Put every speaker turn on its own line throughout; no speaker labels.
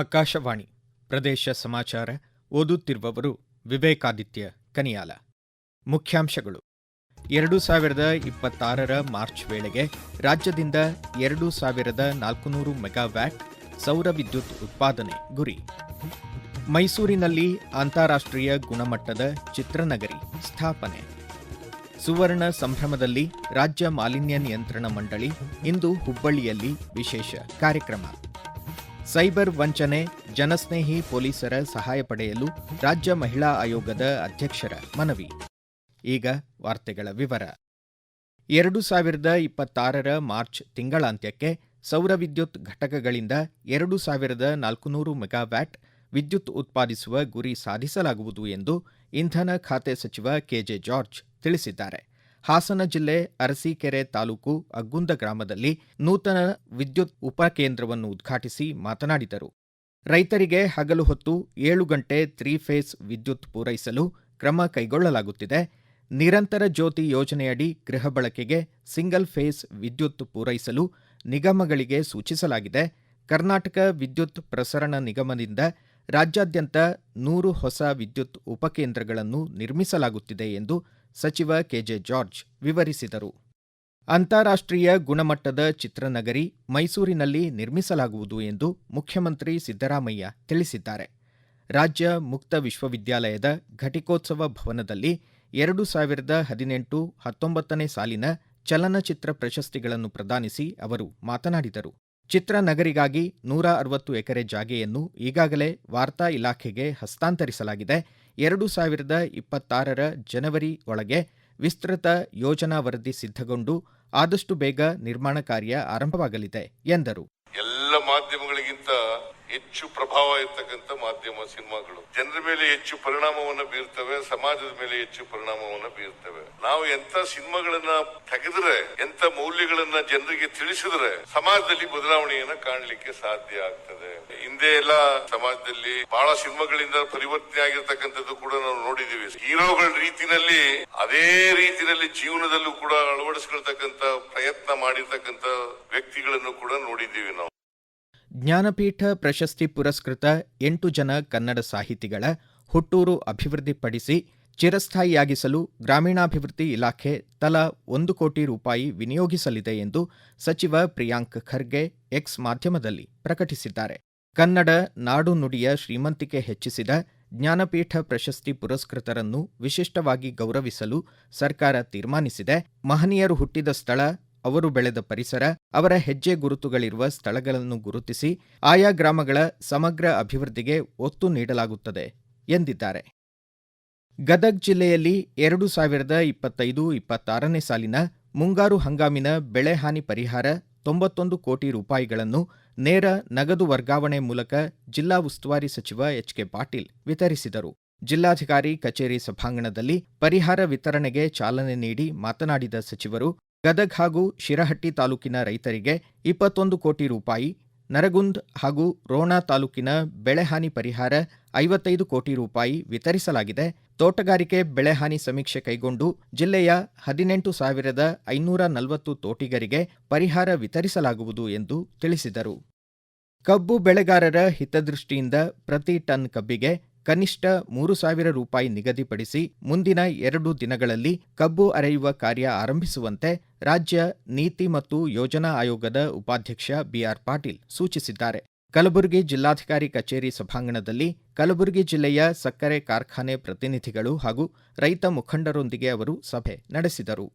ಆಕಾಶವಾಣಿ ಪ್ರದೇಶ ಸಮಾಚಾರ ಓದುತ್ತಿರುವವರು ವಿವೇಕಾದಿತ್ಯ ಕನಿಯಾಲ ಮುಖ್ಯಾಂಶಗಳು ಎರಡು ಸಾವಿರದ ಇಪ್ಪತ್ತಾರರ ಮಾರ್ಚ್ ವೇಳೆಗೆ ರಾಜ್ಯದಿಂದ ಎರಡು ಸಾವಿರದ ನಾಲ್ಕುನೂರು ಮೆಗಾವ್ಯಾಟ್ ಸೌರ ವಿದ್ಯುತ್ ಉತ್ಪಾದನೆ ಗುರಿ ಮೈಸೂರಿನಲ್ಲಿ ಅಂತಾರಾಷ್ಟ್ರೀಯ ಗುಣಮಟ್ಟದ ಚಿತ್ರನಗರಿ ಸ್ಥಾಪನೆ ಸುವರ್ಣ ಸಂಭ್ರಮದಲ್ಲಿ ರಾಜ್ಯ ಮಾಲಿನ್ಯ ನಿಯಂತ್ರಣ ಮಂಡಳಿ ಇಂದು ಹುಬ್ಬಳ್ಳಿಯಲ್ಲಿ ವಿಶೇಷ ಕಾರ್ಯಕ್ರಮ ಸೈಬರ್ ವಂಚನೆ ಜನಸ್ನೇಹಿ ಪೊಲೀಸರ ಸಹಾಯ ಪಡೆಯಲು ರಾಜ್ಯ ಮಹಿಳಾ ಆಯೋಗದ ಅಧ್ಯಕ್ಷರ ಮನವಿ ಈಗ ವಾರ್ತೆಗಳ ವಿವರ ಎರಡು ಸಾವಿರದ ಇಪ್ಪತ್ತಾರರ ಮಾರ್ಚ್ ತಿಂಗಳಾಂತ್ಯಕ್ಕೆ ಸೌರ ವಿದ್ಯುತ್ ಘಟಕಗಳಿಂದ ಎರಡು ಸಾವಿರದ ನಾಲ್ಕುನೂರು ಮೆಗಾವ್ಯಾಟ್ ವಿದ್ಯುತ್ ಉತ್ಪಾದಿಸುವ ಗುರಿ ಸಾಧಿಸಲಾಗುವುದು ಎಂದು ಇಂಧನ ಖಾತೆ ಸಚಿವ ಕೆಜೆ ಜಾರ್ಜ್ ತಿಳಿಸಿದ್ದಾರೆ ಹಾಸನ ಜಿಲ್ಲೆ ಅರಸೀಕೆರೆ ತಾಲೂಕು ಅಗ್ಗುಂದ ಗ್ರಾಮದಲ್ಲಿ ನೂತನ ವಿದ್ಯುತ್ ಉಪಕೇಂದ್ರವನ್ನು ಉದ್ಘಾಟಿಸಿ ಮಾತನಾಡಿದರು ರೈತರಿಗೆ ಹಗಲು ಹೊತ್ತು ಏಳು ಗಂಟೆ ತ್ರೀ ಫೇಸ್ ವಿದ್ಯುತ್ ಪೂರೈಸಲು ಕ್ರಮ ಕೈಗೊಳ್ಳಲಾಗುತ್ತಿದೆ ನಿರಂತರ ಜ್ಯೋತಿ ಯೋಜನೆಯಡಿ ಗೃಹ ಬಳಕೆಗೆ ಸಿಂಗಲ್ ಫೇಸ್ ವಿದ್ಯುತ್ ಪೂರೈಸಲು ನಿಗಮಗಳಿಗೆ ಸೂಚಿಸಲಾಗಿದೆ ಕರ್ನಾಟಕ ವಿದ್ಯುತ್ ಪ್ರಸರಣ ನಿಗಮದಿಂದ ರಾಜ್ಯಾದ್ಯಂತ ನೂರು ಹೊಸ ವಿದ್ಯುತ್ ಉಪಕೇಂದ್ರಗಳನ್ನು ನಿರ್ಮಿಸಲಾಗುತ್ತಿದೆ ಎಂದು ಸಚಿವ ಕೆಜೆ ಜಾರ್ಜ್ ವಿವರಿಸಿದರು ಅಂತಾರಾಷ್ಟ್ರೀಯ ಗುಣಮಟ್ಟದ ಚಿತ್ರನಗರಿ ಮೈಸೂರಿನಲ್ಲಿ ನಿರ್ಮಿಸಲಾಗುವುದು ಎಂದು ಮುಖ್ಯಮಂತ್ರಿ ಸಿದ್ದರಾಮಯ್ಯ ತಿಳಿಸಿದ್ದಾರೆ ರಾಜ್ಯ ಮುಕ್ತ ವಿಶ್ವವಿದ್ಯಾಲಯದ ಘಟಿಕೋತ್ಸವ ಭವನದಲ್ಲಿ ಎರಡು ಸಾವಿರದ ಹದಿನೆಂಟು ಹತ್ತೊಂಬತ್ತನೇ ಸಾಲಿನ ಚಲನಚಿತ್ರ ಪ್ರಶಸ್ತಿಗಳನ್ನು ಪ್ರದಾನಿಸಿ ಅವರು ಮಾತನಾಡಿದರು ಚಿತ್ರನಗರಿಗಾಗಿ ನೂರ ಅರವತ್ತು ಎಕರೆ ಜಾಗೆಯನ್ನು ಈಗಾಗಲೇ ವಾರ್ತಾ ಇಲಾಖೆಗೆ ಹಸ್ತಾಂತರಿಸಲಾಗಿದೆ ಎರಡು ಸಾವಿರದ ಇಪ್ಪತ್ತಾರರ ಜನವರಿ ಒಳಗೆ ವಿಸ್ತೃತ ಯೋಜನಾ ವರದಿ ಸಿದ್ಧಗೊಂಡು ಆದಷ್ಟು ಬೇಗ ನಿರ್ಮಾಣ ಕಾರ್ಯ ಆರಂಭವಾಗಲಿದೆ ಎಂದರು
ಹೆಚ್ಚು ಪ್ರಭಾವ ಇರ್ತಕ್ಕಂಥ ಮಾಧ್ಯಮ ಸಿನಿಮಾಗಳು ಜನರ ಮೇಲೆ ಹೆಚ್ಚು ಪರಿಣಾಮವನ್ನು ಬೀರ್ತವೆ ಸಮಾಜದ ಮೇಲೆ ಹೆಚ್ಚು ಪರಿಣಾಮವನ್ನು ಬೀರ್ತವೆ ನಾವು ಎಂತ ಸಿನಿಮಾಗಳನ್ನ ತೆಗೆದ್ರೆ ಎಂತ ಮೌಲ್ಯಗಳನ್ನ ಜನರಿಗೆ ತಿಳಿಸಿದ್ರೆ ಸಮಾಜದಲ್ಲಿ ಬದಲಾವಣೆಯನ್ನು ಕಾಣಲಿಕ್ಕೆ ಸಾಧ್ಯ ಆಗ್ತದೆ ಹಿಂದೆ ಎಲ್ಲ ಸಮಾಜದಲ್ಲಿ ಬಹಳ ಸಿನಿಮಾಗಳಿಂದ ಪರಿವರ್ತನೆ ಆಗಿರ್ತಕ್ಕಂಥದ್ದು ಕೂಡ ನಾವು ನೋಡಿದೀವಿ ಹೀರೋಗಳ ರೀತಿನಲ್ಲಿ ಅದೇ ರೀತಿಯಲ್ಲಿ ಜೀವನದಲ್ಲೂ ಕೂಡ ಅಳವಡಿಸ್ಕೊಳ್ತಕ್ಕಂತ ಪ್ರಯತ್ನ ಮಾಡಿರ್ತಕ್ಕಂಥ ವ್ಯಕ್ತಿಗಳನ್ನು ಕೂಡ ನೋಡಿದ್ದೀವಿ ನಾವು
ಜ್ಞಾನಪೀಠ ಪ್ರಶಸ್ತಿ ಪುರಸ್ಕೃತ ಎಂಟು ಜನ ಕನ್ನಡ ಸಾಹಿತಿಗಳ ಹುಟ್ಟೂರು ಅಭಿವೃದ್ಧಿಪಡಿಸಿ ಚಿರಸ್ಥಾಯಿಯಾಗಿಸಲು ಗ್ರಾಮೀಣಾಭಿವೃದ್ಧಿ ಇಲಾಖೆ ತಲಾ ಒಂದು ಕೋಟಿ ರೂಪಾಯಿ ವಿನಿಯೋಗಿಸಲಿದೆ ಎಂದು ಸಚಿವ ಪ್ರಿಯಾಂಕ್ ಖರ್ಗೆ ಎಕ್ಸ್ ಮಾಧ್ಯಮದಲ್ಲಿ ಪ್ರಕಟಿಸಿದ್ದಾರೆ ಕನ್ನಡ ನಾಡು ನುಡಿಯ ಶ್ರೀಮಂತಿಕೆ ಹೆಚ್ಚಿಸಿದ ಜ್ಞಾನಪೀಠ ಪ್ರಶಸ್ತಿ ಪುರಸ್ಕೃತರನ್ನು ವಿಶಿಷ್ಟವಾಗಿ ಗೌರವಿಸಲು ಸರ್ಕಾರ ತೀರ್ಮಾನಿಸಿದೆ ಮಹನೀಯರು ಹುಟ್ಟಿದ ಸ್ಥಳ ಅವರು ಬೆಳೆದ ಪರಿಸರ ಅವರ ಹೆಜ್ಜೆ ಗುರುತುಗಳಿರುವ ಸ್ಥಳಗಳನ್ನು ಗುರುತಿಸಿ ಆಯಾ ಗ್ರಾಮಗಳ ಸಮಗ್ರ ಅಭಿವೃದ್ಧಿಗೆ ಒತ್ತು ನೀಡಲಾಗುತ್ತದೆ ಎಂದಿದ್ದಾರೆ ಗದಗ್ ಜಿಲ್ಲೆಯಲ್ಲಿ ಎರಡು ಸಾವಿರದ ಇಪ್ಪತ್ತೈದು ಇಪ್ಪತ್ತಾರನೇ ಸಾಲಿನ ಮುಂಗಾರು ಹಂಗಾಮಿನ ಬೆಳೆ ಹಾನಿ ಪರಿಹಾರ ತೊಂಬತ್ತೊಂದು ಕೋಟಿ ರೂಪಾಯಿಗಳನ್ನು ನೇರ ನಗದು ವರ್ಗಾವಣೆ ಮೂಲಕ ಜಿಲ್ಲಾ ಉಸ್ತುವಾರಿ ಸಚಿವ ಎಚ್ ಕೆ ಪಾಟೀಲ್ ವಿತರಿಸಿದರು ಜಿಲ್ಲಾಧಿಕಾರಿ ಕಚೇರಿ ಸಭಾಂಗಣದಲ್ಲಿ ಪರಿಹಾರ ವಿತರಣೆಗೆ ಚಾಲನೆ ನೀಡಿ ಮಾತನಾಡಿದ ಸಚಿವರು ಗದಗ್ ಹಾಗೂ ಶಿರಹಟ್ಟಿ ತಾಲೂಕಿನ ರೈತರಿಗೆ ಇಪ್ಪತ್ತೊಂದು ಕೋಟಿ ರೂಪಾಯಿ, ನರಗುಂದ್ ಹಾಗೂ ರೋಣ ತಾಲೂಕಿನ ಬೆಳೆಹಾನಿ ಪರಿಹಾರ ಐವತ್ತೈದು ಕೋಟಿ ರೂಪಾಯಿ ವಿತರಿಸಲಾಗಿದೆ. ತೋಟಗಾರಿಕೆ ಬೆಳೆಹಾನಿ ಸಮೀಕ್ಷೆ ಕೈಗೊಂಡು ಜಿಲ್ಲೆಯ ಹದಿನೆಂಟು ಸಾವಿರದ ಐನೂರ ನಲವತ್ತು ತೋಟಿಗರಿಗೆ ಪರಿಹಾರ ವಿತರಿಸಲಾಗುವುದು ಎಂದು ತಿಳಿಸಿದರು. ಕಬ್ಬು ಬೆಳೆಗಾರರ ಹಿತದೃಷ್ಟಿಯಿಂದ ಪ್ರತಿ ಟನ್ ಕಬ್ಬಿಗೆ ಕನಿಷ್ಠ ಮೂರು ಸಾವಿರ ರೂಪಾಯಿ ನಿಗದಿಪಡಿಸಿ ಮುಂದಿನ ಎರಡು ದಿನಗಳಲ್ಲಿ ಕಬ್ಬು ಅರೆಯುವ ಕಾರ್ಯ ಆರಂಭಿಸುವಂತೆ ರಾಜ್ಯ ನೀತಿ ಮತ್ತು ಯೋಜನಾ ಆಯೋಗದ ಉಪಾಧ್ಯಕ್ಷ ಬಿಆರ್ ಪಾಟೀಲ್ ಸೂಚಿಸಿದ್ದಾರೆ ಕಲಬುರಗಿ ಜಿಲ್ಲಾಧಿಕಾರಿ ಕಚೇರಿ ಸಭಾಂಗಣದಲ್ಲಿ ಕಲಬುರಗಿ ಜಿಲ್ಲೆಯ ಸಕ್ಕರೆ ಕಾರ್ಖಾನೆ ಪ್ರತಿನಿಧಿಗಳು ಹಾಗೂ ರೈತ ಮುಖಂಡರೊಂದಿಗೆ ಅವರು ಸಭೆ ನಡೆಸಿದರು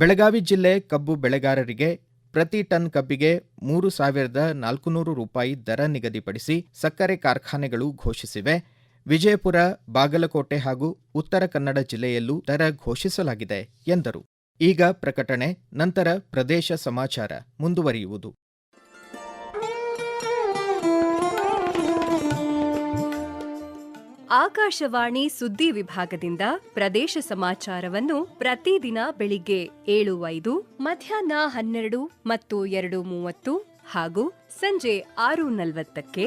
ಬೆಳಗಾವಿ ಜಿಲ್ಲೆ ಕಬ್ಬು ಬೆಳೆಗಾರರಿಗೆ ಪ್ರತಿ ಟನ್ ಕಬ್ಬಿಗೆ ಮೂರು ಸಾವಿರದ ನಾಲ್ಕುನೂರು ರೂಪಾಯಿ ದರ ನಿಗದಿಪಡಿಸಿ ಸಕ್ಕರೆ ಕಾರ್ಖಾನೆಗಳು ಘೋಷಿಸಿವೆ ವಿಜಯಪುರ ಬಾಗಲಕೋಟೆ ಹಾಗೂ ಉತ್ತರ ಕನ್ನಡ ಜಿಲ್ಲೆಯಲ್ಲೂ ದರ ಘೋಷಿಸಲಾಗಿದೆ ಎಂದರು ಈಗ ಪ್ರಕಟಣೆ ನಂತರ ಪ್ರದೇಶ ಸಮಾಚಾರ ಮುಂದುವರಿಯುವುದು
ಆಕಾಶವಾಣಿ ಸುದ್ದಿ ವಿಭಾಗದಿಂದ ಪ್ರದೇಶ ಸಮಾಚಾರವನ್ನು ಪ್ರತಿದಿನ ಬೆಳಿಗ್ಗೆ ಏಳು ಐದು ಮಧ್ಯಾಹ್ನ ಹನ್ನೆರಡು ಮತ್ತು ಎರಡು ಮೂವತ್ತು ಹಾಗೂ ಸಂಜೆ ಆರು ನಲವತ್ತಕ್ಕೆ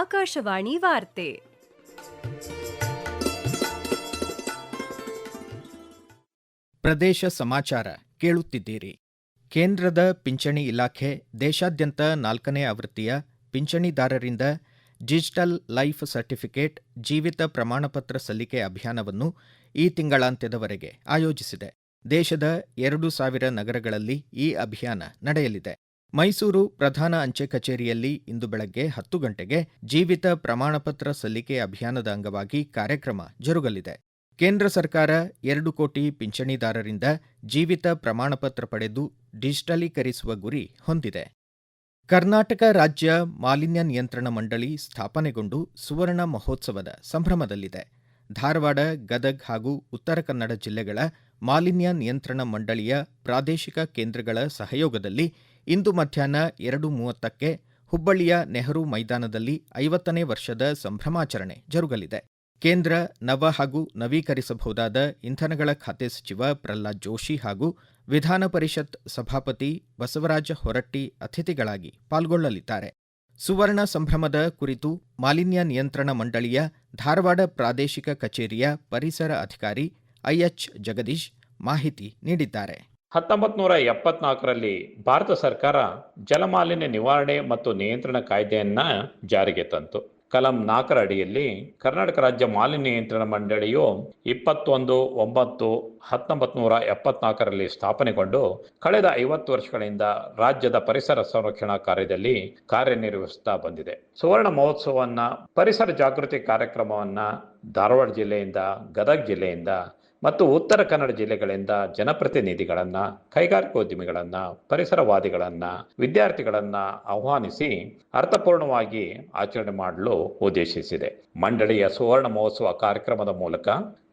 ಆಕಾಶವಾಣಿ ವಾರ್ತೆ
ಪ್ರದೇಶ ಸಮಾಚಾರ ಕೇಳುತ್ತಿದ್ದೀರಿ ಕೇಂದ್ರದ ಪಿಂಚಣಿ ಇಲಾಖೆ ದೇಶಾದ್ಯಂತ ನಾಲ್ಕನೇ ಆವೃತ್ತಿಯ ಪಿಂಚಣಿದಾರರಿಂದ ಡಿಜಿಟಲ್ ಲೈಫ್ ಸರ್ಟಿಫಿಕೇಟ್ ಜೀವಿತ ಪ್ರಮಾಣಪತ್ರ ಸಲ್ಲಿಕೆ ಅಭಿಯಾನವನ್ನು ಈ ತಿಂಗಳಾಂತ್ಯದವರೆಗೆ ಆಯೋಜಿಸಿದೆ ದೇಶದ ಎರಡು ಸಾವಿರ ನಗರಗಳಲ್ಲಿ ಈ ಅಭಿಯಾನ ನಡೆಯಲಿದೆ ಮೈಸೂರು ಪ್ರಧಾನ ಅಂಚೆ ಕಚೇರಿಯಲ್ಲಿ ಇಂದು ಬೆಳಗ್ಗೆ ಹತ್ತು ಗಂಟೆಗೆ ಜೀವಿತ ಪ್ರಮಾಣಪತ್ರ ಸಲ್ಲಿಕೆ ಅಭಿಯಾನದ ಅಂಗವಾಗಿ ಕಾರ್ಯಕ್ರಮ ಜರುಗಲಿದೆ ಕೇಂದ್ರ ಸರ್ಕಾರ ಎರಡು ಕೋಟಿ ಪಿಂಚಣಿದಾರರಿಂದ ಜೀವಿತ ಪ್ರಮಾಣಪತ್ರ ಪಡೆದು ಡಿಜಿಟಲೀಕರಿಸುವ ಗುರಿ ಹೊಂದಿದೆ ಕರ್ನಾಟಕ ರಾಜ್ಯ ಮಾಲಿನ್ಯ ನಿಯಂತ್ರಣ ಮಂಡಳಿ ಸ್ಥಾಪನೆಗೊಂಡು ಸುವರ್ಣ ಮಹೋತ್ಸವದ ಸಂಭ್ರಮದಲ್ಲಿದೆ ಧಾರವಾಡ ಗದಗ್ ಹಾಗೂ ಉತ್ತರ ಕನ್ನಡ ಜಿಲ್ಲೆಗಳ ಮಾಲಿನ್ಯ ನಿಯಂತ್ರಣ ಮಂಡಳಿಯ ಪ್ರಾದೇಶಿಕ ಕೇಂದ್ರಗಳ ಸಹಯೋಗದಲ್ಲಿ ಇಂದು ಮಧ್ಯಾಹ್ನ ಎರಡು ಮೂವತ್ತಕ್ಕೆ ಹುಬ್ಬಳ್ಳಿಯ ನೆಹರು ಮೈದಾನದಲ್ಲಿ ಐವತ್ತನೇ ವರ್ಷದ ಸಂಭ್ರಮಾಚರಣೆ ಜರುಗಲಿದೆ ಕೇಂದ್ರ ನವ ಹಾಗೂ ನವೀಕರಿಸಬಹುದಾದ ಇಂಧನಗಳ ಖಾತೆ ಸಚಿವ ಪ್ರಹ್ಲಾದ್ ಜೋಶಿ ಹಾಗೂ ವಿಧಾನ ಪರಿಷತ್ ಸಭಾಪತಿ ಬಸವರಾಜ ಹೊರಟ್ಟಿ ಅತಿಥಿಗಳಾಗಿ ಪಾಲ್ಗೊಳ್ಳಲಿದ್ದಾರೆ ಸುವರ್ಣ ಸಂಭ್ರಮದ ಕುರಿತು ಮಾಲಿನ್ಯ ನಿಯಂತ್ರಣ ಮಂಡಳಿಯ ಧಾರವಾಡ ಪ್ರಾದೇಶಿಕ ಕಚೇರಿಯ ಪರಿಸರ ಅಧಿಕಾರಿ ಐಎಚ್ ಜಗದೀಶ್ ಮಾಹಿತಿ ನೀಡಿದ್ದಾರೆ
ಹತ್ತೊಂಬತ್ತು ನೂರ ಎಪ್ಪತ್ನಾಲ್ಕರಲ್ಲಿ ಭಾರತ ಸರ್ಕಾರ ಜಲಮಾಲಿನ್ಯ ನಿವಾರಣೆ ಮತ್ತು ನಿಯಂತ್ರಣ ಕಾಯ್ದೆಯನ್ನ ಜಾರಿಗೆ ತಂತು ಕಲಂ ನಾಲ್ಕರ ಅಡಿಯಲ್ಲಿ ಕರ್ನಾಟಕ ರಾಜ್ಯ ಮಾಲಿನ್ಯ ನಿಯಂತ್ರಣ ಮಂಡಳಿಯು ಇಪ್ಪತ್ತೊಂದು ಒಂಬತ್ತು ಹತ್ತೊಂಬತ್ತು ನೂರ ಎಪ್ಪತ್ನಾಲ್ಕರಲ್ಲಿ ಸ್ಥಾಪನೆಗೊಂಡು ಕಳೆದ ಐವತ್ತು ವರ್ಷಗಳಿಂದ ರಾಜ್ಯದ ಪರಿಸರ ಸಂರಕ್ಷಣಾ ಕಾರ್ಯದಲ್ಲಿ ಕಾರ್ಯನಿರ್ವಹಿಸುತ್ತಾ ಬಂದಿದೆ ಸುವರ್ಣ ಮಹೋತ್ಸವವನ್ನ ಪರಿಸರ ಜಾಗೃತಿ ಕಾರ್ಯಕ್ರಮವನ್ನ ಧಾರವಾಡ ಜಿಲ್ಲೆಯಿಂದ ಗದಗ ಜಿಲ್ಲೆಯಿಂದ ಮತ್ತು ಉತ್ತರ ಕನ್ನಡ ಜಿಲ್ಲೆಗಳಿಂದ ಜನಪ್ರತಿನಿಧಿಗಳನ್ನ ಕೈಗಾರಿಕೋದ್ಯಮಿಗಳನ್ನ ಪರಿಸರವಾದಿಗಳನ್ನ ವಿದ್ಯಾರ್ಥಿಗಳನ್ನ ಆಹ್ವಾನಿಸಿ ಅರ್ಥಪೂರ್ಣವಾಗಿ ಆಚರಣೆ ಮಾಡಲು ಉದ್ದೇಶಿಸಿದೆ ಮಂಡಳಿಯ ಸುವರ್ಣ ಮಹೋತ್ಸವ ಕಾರ್ಯಕ್ರಮದ ಮೂಲಕ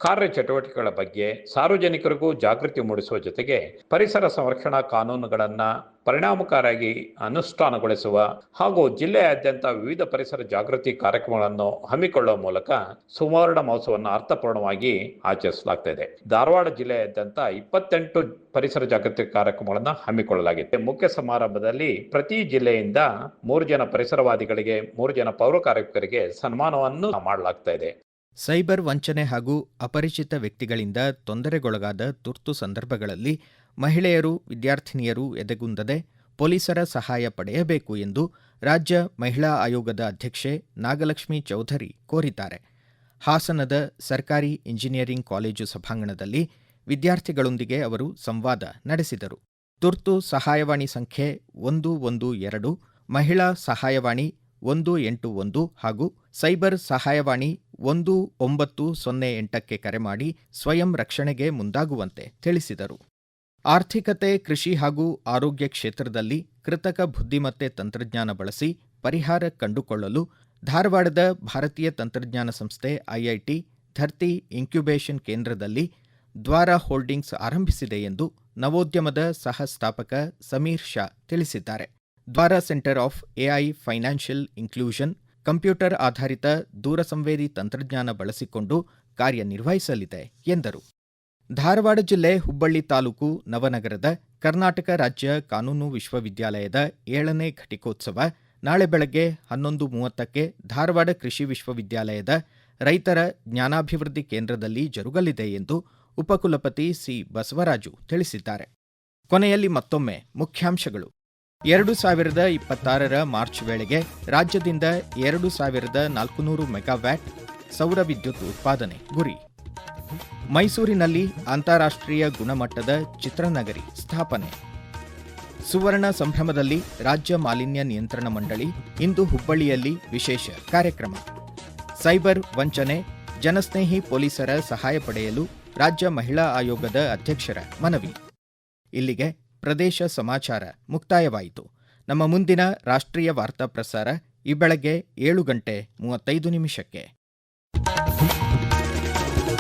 ಕಾರ್ಯಚಟುವಟಿಕೆಗಳ ಬಗ್ಗೆ ಸಾರ್ವಜನಿಕರಿಗೂ ಜಾಗೃತಿ ಮೂಡಿಸುವ ಜೊತೆಗೆ ಪರಿಸರ ಸಂರಕ್ಷಣಾ ಕಾನೂನುಗಳನ್ನು ಪರಿಣಾಮಕಾರಿಯಾಗಿ ಅನುಷ್ಠಾನಗೊಳಿಸುವ ಹಾಗೂ ಜಿಲ್ಲೆಯಾದ್ಯಂತ ವಿವಿಧ ಪರಿಸರ ಜಾಗೃತಿ ಕಾರ್ಯಕ್ರಮಗಳನ್ನು ಹಮ್ಮಿಕೊಳ್ಳುವ ಮೂಲಕ ಸುವರ್ಣ ಮಹೋತ್ಸವವನ್ನು ಅರ್ಥಪೂರ್ಣವಾಗಿ ಆಚರಿಸಲಾಗ್ತಾ ಇದೆ ಧಾರವಾಡ ಜಿಲ್ಲೆಯಾದ್ಯಂತ ಇಪ್ಪತ್ತೆಂಟು ಪರಿಸರ ಜಾಗೃತಿ ಕಾರ್ಯಕ್ರಮಗಳನ್ನು ಹಮ್ಮಿಕೊಳ್ಳಲಾಗಿದೆ ಮುಖ್ಯ ಸಮಾರಂಭದಲ್ಲಿ ಪ್ರತಿ ಜಿಲ್ಲೆಯಿಂದ ಮೂರು ಜನ ಪರಿಸರವಾದಿಗಳಿಗೆ ಮೂರು ಜನ ಪೌರ ಕಾರ್ಮಿಕರಿಗೆ ಸನ್ಮಾನವನ್ನು ಮಾಡಲಾಗ್ತಾ ಇದೆ
ಸೈಬರ್ ವಂಚನೆ ಹಾಗೂ ಅಪರಿಚಿತ ವ್ಯಕ್ತಿಗಳಿಂದ ತೊಂದರೆಗೊಳಗಾದ ತುರ್ತು ಸಂದರ್ಭಗಳಲ್ಲಿ ಮಹಿಳೆಯರು ವಿದ್ಯಾರ್ಥಿನಿಯರು ಎದೆಗುಂದದೆ ಪೊಲೀಸರ ಸಹಾಯ ಪಡೆಯಬೇಕು ಎಂದು ರಾಜ್ಯ ಮಹಿಳಾ ಆಯೋಗದ ಅಧ್ಯಕ್ಷೆ ನಾಗಲಕ್ಷ್ಮಿ ಚೌಧರಿ ಕೋರಿದ್ದಾರೆ ಹಾಸನದ ಸರ್ಕಾರಿ ಇಂಜಿನಿಯರಿಂಗ್ ಕಾಲೇಜು ಸಭಾಂಗಣದಲ್ಲಿ ವಿದ್ಯಾರ್ಥಿಗಳೊಂದಿಗೆ ಅವರು ಸಂವಾದ ನಡೆಸಿದರು ತುರ್ತು ಸಹಾಯವಾಣಿ ಸಂಖ್ಯೆ ಒಂದು ಒಂದು ಎರಡು ಮಹಿಳಾ ಸಹಾಯವಾಣಿ ಒಂದು ಎಂಟು ಒಂದು ಹಾಗೂ ಸೈಬರ್ ಸಹಾಯವಾಣಿ ಒಂದು ಒಂಬತ್ತು ಸೊನ್ನೆ ಎಂಟಕ್ಕೆ ಕರೆ ಮಾಡಿ ಸ್ವಯಂ ರಕ್ಷಣೆಗೆ ಮುಂದಾಗುವಂತೆ ತಿಳಿಸಿದರು ಆರ್ಥಿಕತೆ ಕೃಷಿ ಹಾಗೂ ಆರೋಗ್ಯ ಕ್ಷೇತ್ರದಲ್ಲಿ ಕೃತಕ ಬುದ್ಧಿಮತ್ತೆ ತಂತ್ರಜ್ಞಾನ ಬಳಸಿ ಪರಿಹಾರ ಕಂಡುಕೊಳ್ಳಲು ಧಾರವಾಡದ ಭಾರತೀಯ ತಂತ್ರಜ್ಞಾನ ಸಂಸ್ಥೆ ಐಐಟಿ ಧರ್ತಿ ಇನ್ಕ್ಯುಬೇಷನ್ ಕೇಂದ್ರದಲ್ಲಿ ದ್ವಾರ ಹೋಲ್ಡಿಂಗ್ಸ್ ಆರಂಭಿಸಿದೆ ಎಂದು ನವೋದ್ಯಮದ ಸಹ ಸ್ಥಾಪಕ ಸಮೀರ್ ಶಾ ತಿಳಿಸಿದ್ದಾರೆ ದ್ವಾರ centre of AI financial inclusion computer ಆಧಾರಿತ ದೂರಸಂವೇದಿ ತಂತ್ರಜ್ಞಾನ ಬಳಸಿಕೊಂಡು ಕಾರ್ಯನಿರ್ವಹಿಸಲಿದೆ ಎಂದರು ಧಾರವಾಡ ಜಿಲ್ಲೆ ಹುಬ್ಬಳ್ಳಿ ತಾಲೂಕು ನವನಗರದ ಕರ್ನಾಟಕ ರಾಜ್ಯ ಕಾನೂನು ವಿಶ್ವವಿದ್ಯಾಲಯದ ಏಳನೇ ಘಟಿಕೋತ್ಸವ ನಾಳೆ ಬೆಳಗ್ಗೆ ಹನ್ನೊಂದು ಮೂವತ್ತಕ್ಕೆ ಧಾರವಾಡ ಕೃಷಿ ವಿಶ್ವವಿದ್ಯಾಲಯದ ರೈತರ ಜ್ಞಾನಾಭಿವೃದ್ಧಿ ಕೇಂದ್ರದಲ್ಲಿ ಜರುಗಲಿದೆ ಎಂದು ಉಪಕುಲಪತಿ ಸಿ ಬಸವರಾಜು ತಿಳಿಸಿದ್ದಾರೆ ಕೊನೆಯಲ್ಲಿ ಮತ್ತೊಮ್ಮೆ ಮುಖ್ಯಾಂಶಗಳು ಎರಡು ಸಾವಿರದ ಇಪ್ಪತ್ತಾರರ ಮಾರ್ಚ್ ವೇಳೆಗೆ ರಾಜ್ಯದಿಂದ ಎರಡು ಸಾವಿರದ ನಾಲ್ಕುನೂರು ಮೆಗಾವ್ಯಾಟ್ ಸೌರ ವಿದ್ಯುತ್ ಉತ್ಪಾದನೆ ಗುರಿ ಮೈಸೂರಿನಲ್ಲಿ ಅಂತಾರಾಷ್ಟ್ರೀಯ ಗುಣಮಟ್ಟದ ಚಿತ್ರನಗರಿ ಸ್ಥಾಪನೆ ಸುವರ್ಣ ಸಂಭ್ರಮದಲ್ಲಿ ರಾಜ್ಯ ಮಾಲಿನ್ಯ ನಿಯಂತ್ರಣ ಮಂಡಳಿ ಇಂದು ಹುಬ್ಬಳ್ಳಿಯಲ್ಲಿ ವಿಶೇಷ ಕಾರ್ಯಕ್ರಮ ಸೈಬರ್ ವಂಚನೆ ಜನಸ್ನೇಹಿ ಪೊಲೀಸರ ಸಹಾಯ ಪಡೆಯಲು ರಾಜ್ಯ ಮಹಿಳಾ ಆಯೋಗದ ಅಧ್ಯಕ್ಷರ ಮನವಿ ಇಲ್ಲಿಗೆ ಪ್ರದೇಶ ಸಮಾಚಾರ ಮುಕ್ತಾಯವಾಯಿತು ನಮ್ಮ ಮುಂದಿನ ರಾಷ್ಟ್ರೀಯ ವಾರ್ತಾ ಪ್ರಸಾರ ಈ ಬೆಳಗ್ಗೆ ಏಳು ಗಂಟೆ ಮೂವತ್ತೈದು ನಿಮಿಷಕ್ಕೆ